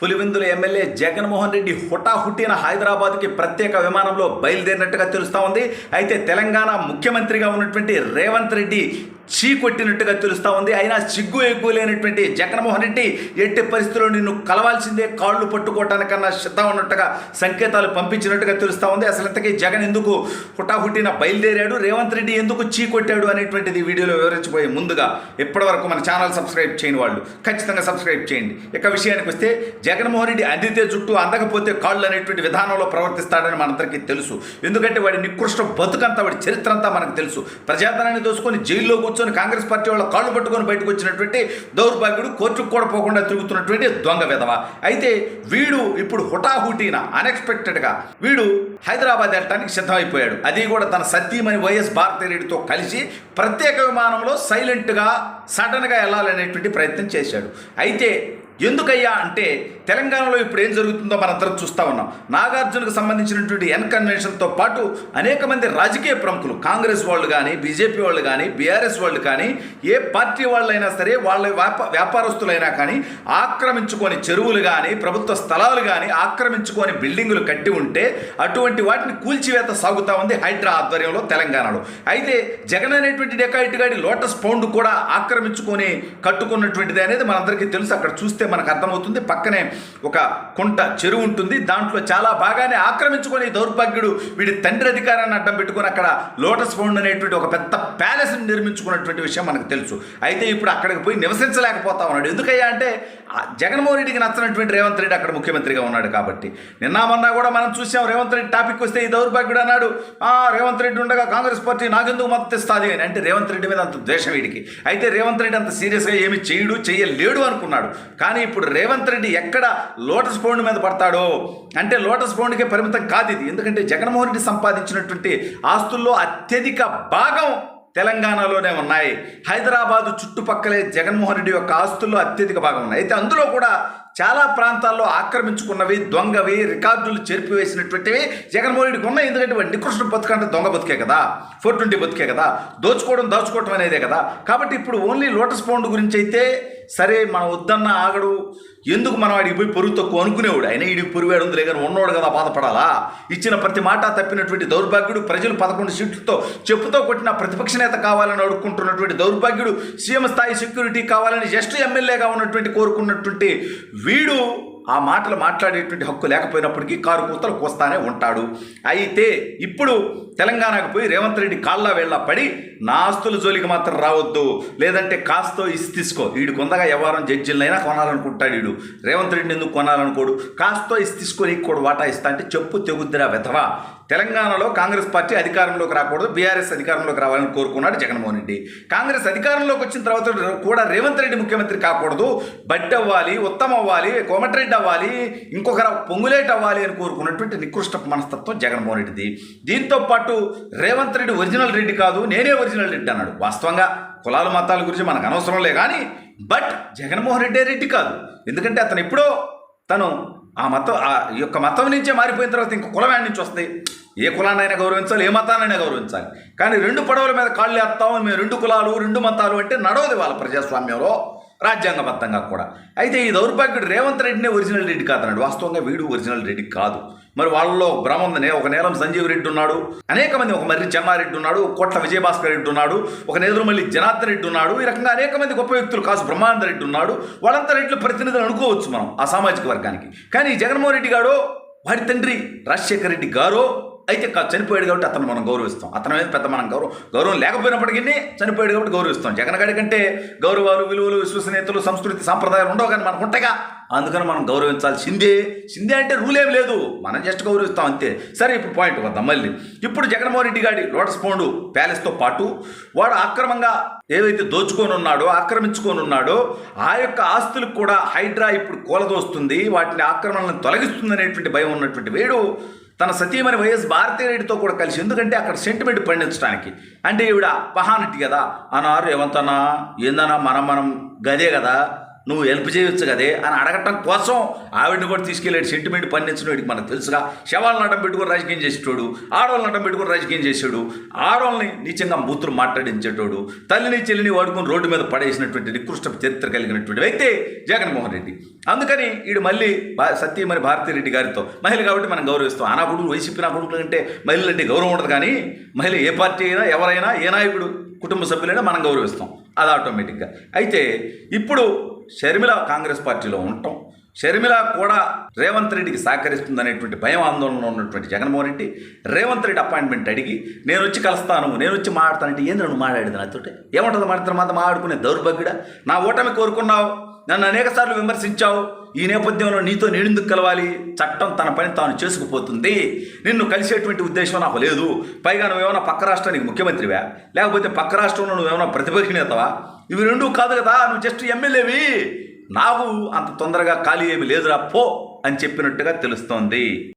Pulivendula MLA Jaganmohan Reddy హుటాహుటిన హైదరాబాద్కి ప్రత్యేక విమానంలో బయలుదేరినట్టుగా తెలుస్తూ ఉంది. అయితే తెలంగాణ ముఖ్యమంత్రిగా ఉన్నటువంటి రేవంత్ రెడ్డి చీ కొట్టినట్టుగా తెలుస్తూ ఉంది. అయినా సిగ్గు ఎగ్గు లేనటువంటి జగన్మోహన్ రెడ్డి ఎట్టి పరిస్థితుల్లో నిన్ను కలవాల్సిందే కాళ్ళు పట్టుకోవటానికన్నా సిద్ధం ఉన్నట్టుగా సంకేతాలు పంపించినట్టుగా తెలుస్తూ ఉంది. అసలు ఇంతకీ జగన్ ఎందుకు హుటాహుటిన బయలుదేరాడు? రేవంత్ రెడ్డి ఎందుకు చీ కొట్టాడు అనేటువంటిది వీడియోలో వివరించబోయే ముందుగా ఇప్పటివరకు మన ఛానల్ సబ్స్క్రైబ్ చేయని వాళ్ళు ఖచ్చితంగా సబ్స్క్రైబ్ చేయండి. ఇక విషయానికి వస్తే జగన్మోహన్ రెడ్డి అందితే జుట్టు అందకపోతే కాళ్ళు అనేటువంటి విధానంలో ప్రవర్తిస్తాడని మనందరికీ తెలుసు. ఎందుకంటే వాడి నికృష్ట బతుకంతా వాడి చరిత్ర అంతా మనకు తెలుసు. ప్రజాధనాన్ని దోసుకొని జైల్లో కూర్చొని కాంగ్రెస్ పార్టీ వాళ్ళ కాళ్ళు పట్టుకొని బయటకు వచ్చినటువంటి దౌర్భాగ్యుడు కోర్టుకు కూడా పోకుండా తిరుగుతున్నటువంటి దొంగ విధవ. అయితే వీడు ఇప్పుడు హుటాహుటీన అన్ఎక్స్పెక్టెడ్గా వీడు హైదరాబాద్ వెళ్ళటానికి సిద్ధమైపోయాడు. అది కూడా తన సతీమణి వైఎస్ భారతీయుడితో కలిసి ప్రత్యేక విమానంలో సైలెంట్గా సడన్గా వెళ్ళాలనేటువంటి ప్రయత్నం చేశాడు. అయితే ఎందుకయ్యా అంటే తెలంగాణలో ఇప్పుడు ఏం జరుగుతుందో మనందరం చూస్తూ ఉన్నాం. నాగార్జునకు సంబంధించినటువంటి ఎన్ కన్వెన్షన్తో పాటు అనేక మంది రాజకీయ ప్రముఖులు కాంగ్రెస్ వాళ్ళు కానీ బీజేపీ వాళ్ళు కానీ బీఆర్ఎస్ వాళ్ళు కానీ ఏ పార్టీ వాళ్ళైనా సరే వాళ్ళ వ్యాప వ్యాపారస్తులైనా కానీ ఆక్రమించుకొని చెరువులు కానీ ప్రభుత్వ స్థలాలు కానీ ఆక్రమించుకొని బిల్డింగులు కట్టి ఉంటే అటువంటి వాటిని కూల్చివేత సాగుతూ ఉంది హైడ్రా ఆధ్వర్యంలో తెలంగాణలో. అయితే జగన్ అనేటువంటి డెకాయిట్ గాడి లోటస్ పౌండ్ కూడా ఆక్రమించుకొని కట్టుకున్నటువంటిది అనేది మనందరికీ తెలుసు. అక్కడ చూస్తే మనకు అర్థమవుతుంది. పక్కనే ఒక కుంట చెరువు ఉంటుంది. దాంట్లో చాలా బాగానే ఆక్రమించుకొని దౌర్భాగ్యుడు వీడి తండ్రి అధికారాన్ని అడ్డం పెట్టుకొని అక్కడ లోటస్ పౌండ్ అనేటువంటి ఒక పెద్ద ప్యాలెస్ని నిర్మించుకున్నటువంటి విషయం మనకు తెలుసు. అయితే ఇప్పుడు అక్కడికి పోయి నివసించలేకపోతా ఉన్నాడు. ఎందుకయ్యా అంటే ఆ జగన్మోహన్ రెడ్డికి నచ్చినటువంటి రేవంత్ రెడ్డి అక్కడ ముఖ్యమంత్రిగా ఉన్నాడు కాబట్టి. నిన్న మొన్న కూడా మనం చూసాం రేవంత్ రెడ్డి టాపిక్ వస్తే ఈ దౌర్భాగ్యుడు అన్నాడు "ఆ, రేవంత్ రెడ్డి ఉండగా కాంగ్రెస్ పార్టీ నాకెందుకు మద్దతు ఇస్తుంది? అని. అంటే రేవంత్ రెడ్డి మీద అంత ద్వేషం వీడికి. అయితే రేవంత్ రెడ్డి అంత సీరియస్గా ఏమి చేయడు చేయలేడు అనుకున్నాడు. కానీ ఇప్పుడు రేవంత్ రెడ్డి ఎక్కడ లోటస్ పౌండ్ మీద పడతాడో? అంటే లోటస్ పౌండ్కే పరిమితం కాదు ఇది. ఎందుకంటే జగన్మోహన్ రెడ్డి సంపాదించినటువంటి ఆస్తుల్లో అత్యధిక భాగం తెలంగాణలోనే ఉన్నాయి. హైదరాబాదు చుట్టుపక్కలే జగన్మోహన్ రెడ్డి యొక్క ఆస్తుల్లో అత్యధిక భాగం ఉన్నాయి. అయితే అందులో కూడా చాలా ప్రాంతాల్లో ఆక్రమించుకున్నవి దొంగవి రికార్డులు చెరిపివేసినటువంటివి జగన్మోహన్ రెడ్డికి ఉన్నాయి. ఎందుకంటే నికృష్ణ బతుక అంటే దొంగ బతికే కదా. ఫోర్ ట్వంటీ బతికే కదా. దోచుకోవడం దాచుకోవడం అనేదే కదా. కాబట్టి ఇప్పుడు ఓన్లీ లోటస్ పౌండ్ గురించి అయితే సరే మనం వద్దన్న ఆగడు. ఎందుకు మనం వాడికి పోయి పొరుగు తక్కువ అనుకునేవాడు? అయినా ఈడికి పొరుగాడు ఉంది కానీ ఉన్నోడు కదా బాధపడాలా? ఇచ్చిన ప్రతి మాట తప్పినటువంటి దౌర్భాగ్యుడు ప్రజలు పదకొండు సీట్లతో చెప్పుతో కొట్టిన ప్రతిపక్ష నేత కావాలని అడుక్కుంటున్నటువంటి దౌర్భాగ్యుడు సీఎం స్థాయి సెక్యూరిటీ కావాలని జస్ట్ ఎమ్మెల్యేగా ఉన్నటువంటి కోరుకున్నటువంటి వీడు ఆ మాటలు మాట్లాడేటువంటి హక్కు లేకపోయినప్పటికీ కారు కూతలు కోస్తానే ఉంటాడు. అయితే ఇప్పుడు తెలంగాణకు పోయి రేవంత్ రెడ్డి కాళ్ళ వేళ్ళ పడి నా ఆస్తుల జోలికి మాత్రం రావద్దు. లేదంటే కాస్తో ఇసి తీసుకో. వీడు కొందగా వ్యవహారం జడ్జిలైనా కొనాలనుకుంటాడు వీడు రేవంత్ రెడ్డిని ఎందుకు కొనాలనుకోడు? కాస్తో ఇసి తీసుకొని కూడా వాటా ఇస్తా అంటే చెప్పు తెగుద్దిరా వెధవా. తెలంగాణలో కాంగ్రెస్ పార్టీ అధికారంలోకి రాకూడదు బీఆర్ఎస్ అధికారంలోకి రావాలని కోరుకున్నాడు జగన్మోహన్ రెడ్డి. కాంగ్రెస్ అధికారంలోకి వచ్చిన తర్వాత కూడా రేవంత్ రెడ్డి ముఖ్యమంత్రి కాకూడదు. బడ్డి అవ్వాలి ఉత్తమ్ అవ్వాలి కోమటిరెడ్డి అవ్వాలి ఇంకొక పొంగులేట్ అవ్వాలి అని కోరుకున్నటువంటి నికృష్ట మనస్తత్వం జగన్మోహన్ రెడ్డిది. దీంతో పాటు రేవంత్ రెడ్డి ఒరిజినల్ రెడ్డి కాదు నేనే ఒరిజినల్ రెడ్డి అన్నాడు. వాస్తవంగా కులాల మతాల గురించి మనకు అనవసరంలే కానీ బట్ జగన్మోహన్ రెడ్డి రెడ్డి కాదు. ఎందుకంటే అతను ఎప్పుడో తను ఆ మతం ఆ యొక్క మతం నుంచే మారిపోయిన తర్వాత ఇంకో కులం నుంచి వస్తాయి. ఏ కులాన్నైనా గౌరవించాలి ఏ మతాన్నైనా గౌరవించాలి. కానీ రెండు పడవల మీద కాళ్ళు వేస్తాం మేము రెండు కులాలు రెండు మతాలు అంటే నడవదు వాళ్ళ ప్రజాస్వామ్యంలో. రాజ్యాంగబద్ధంగా కూడా. అయితే ఈ దౌర్భాగ్యుడు రేవంత్ రెడ్డినే ఒరిజినల్ రెడ్డి కాదన్నాడు. వాస్తవంగా వీడు ఒరిజినల్ రెడ్డి కాదు. మరి వాళ్ళలో బ్రహ్మందనే ఒక నేలం సంజీవ్ రెడ్డి ఉన్నాడు. అనేక మంది ఒక మర్రి చెన్నారెడ్డి ఉన్నాడు. కొట్ల కోట్ల విజయభాస్కర్ రెడ్డి ఉన్నాడు. ఒక నేదురుమల్లి జనార్దన్ రెడ్డి ఉన్నాడు. ఈ రకంగా అనేక మంది గొప్ప వ్యక్తులు కాసు బ్రహ్మానంద రెడ్డి ఉన్నాడు. వాళ్ళంతా రెడ్లు ప్రతినిధులు అనుకోవచ్చు మనం ఆ సామాజిక వర్గానికి. కానీ జగన్మోహన్ రెడ్డి గారు వారి తండ్రి రాజశేఖర రెడ్డి గారో అయితే చనిపోయాడు కాబట్టి అతను మనం గౌరవిస్తాం. అతని మీద పెద్ద మనం గౌరవం గౌరవం లేకపోయినప్పటికీ చనిపోయాడు కాబట్టి గౌరవిస్తాం. జగన్ గారి కంటే గౌరవాలు విలువలు విశ్వసనీయతలు సంస్కృతి సాంప్రదాయాలు ఉండవు కానీ మనకు ఉంటాయిగా. అందుకని మనం గౌరవించాల్సిందే. సిందే అంటే రూల్ ఏం లేదు. మనం జస్ట్ గౌరవిస్తాం అంతే. సరే ఇప్పుడు పాయింట్ వద్దాం మళ్ళీ. ఇప్పుడు జగన్మోహన్ రెడ్డి గారి లోటస్ పౌండ్ ప్యాలెస్తో పాటు వాడు అక్రమంగా ఏదైతే దోచుకొని ఉన్నాడో ఆక్రమించుకొని ఉన్నాడో ఆ యొక్క ఆస్తులకు కూడా హైడ్రా ఇప్పుడు కూలదోస్తుంది. వాటిని ఆక్రమణలను తొలగిస్తుంది అనేటువంటి భయం ఉన్నటువంటి వేడు తన సతీమణి వైఎస్ భారతీరెడ్డితో కూడా కలిసి ఎందుకంటే అక్కడ సెంటిమెంట్ పండించడానికి. అంటే ఈవిడ పహానటి కదా. అన్నారు ఏమంతనా ఏందన్నా? మనం మనం గదే కదా? నువ్వు హెల్ప్ చేయొచ్చు కదే అని అడగటం కోసం ఆవిడని కూడా తీసుకెళ్ళాడు సెంటిమెంట్ పన్నించిన వాడికి మనకు తెలుసుగా శవాలను అడ్డం పెట్టుకుని రాజకీయం చేసేటోడు ఆడవాళ్ళని అడ్డం పెట్టుకుని రాజకీయం చేసాడు ఆడవాళ్ళని నీచంగా బూతులు మాట్లాడించేటోడు తల్లిని చెల్లిని వాడుకుని రోడ్డు మీద పడేసినటువంటి నికృష్ట చరిత్ర కలిగినటువంటి వ్యక్తి జగన్మోహన్ రెడ్డి. అందుకని వీడు మళ్ళీ సత్యమని సత్యమణి భారతిరెడ్డి గారితో మహిళ కాబట్టి మనం గౌరవిస్తాం. ఆ కొడుకు వైసీపీ నా కొడుకులు అంటే మహిళలు అంటే గౌరవం ఉండదు కానీ మహిళ ఏ పార్టీ అయినా ఎవరైనా ఏ నాయకుడు కుటుంబ సభ్యులైనా మనం గౌరవిస్తాం. అది ఆటోమేటిక్గా. అయితే ఇప్పుడు షర్మిల కాంగ్రెస్ పార్టీలో ఉండటం షర్మిల కూడా రేవంత్ రెడ్డికి సహకరిస్తుందనేటువంటి భయం ఆందోళనలో ఉన్నటువంటి జగన్మోహన్ రెడ్డి రేవంత్ రెడ్డి అపాయింట్మెంట్ అడిగి నేను వచ్చి కలుస్తాను నేను వచ్చి మాట్లాడతానంటే ఏంది నువ్వు మాట్లాడేది నాతో ఏమంటుంది మాత్రం మాత్రం మాట్లాడుకునే దౌర్భాగ్యుడా? నా ఓటమి కోరుకున్నావు నన్ను అనేక సార్లు విమర్శించావు. ఈ నేపథ్యంలో నీతో నేనెందుకు కలవాలి? చట్టం తన పని తాను చేసుకుపోతుంది. నిన్ను కలిసేటువంటి ఉద్దేశం నాకు లేదు. పైగా నువ్వేమైనా పక్క రాష్ట్రానికి ముఖ్యమంత్రివా? లేకపోతే పక్క రాష్ట్రంలో నువ్వేమైనా ప్రతిపక్ష నేతవా ఇవి రెండూ కాదు కదా నువ్వు జస్ట్ ఎమ్మెల్యేవి. నాకు అంత తొందరగా ఖాళీ ఏమి లేదురా పో అని చెప్పినట్టుగా తెలుస్తోంది.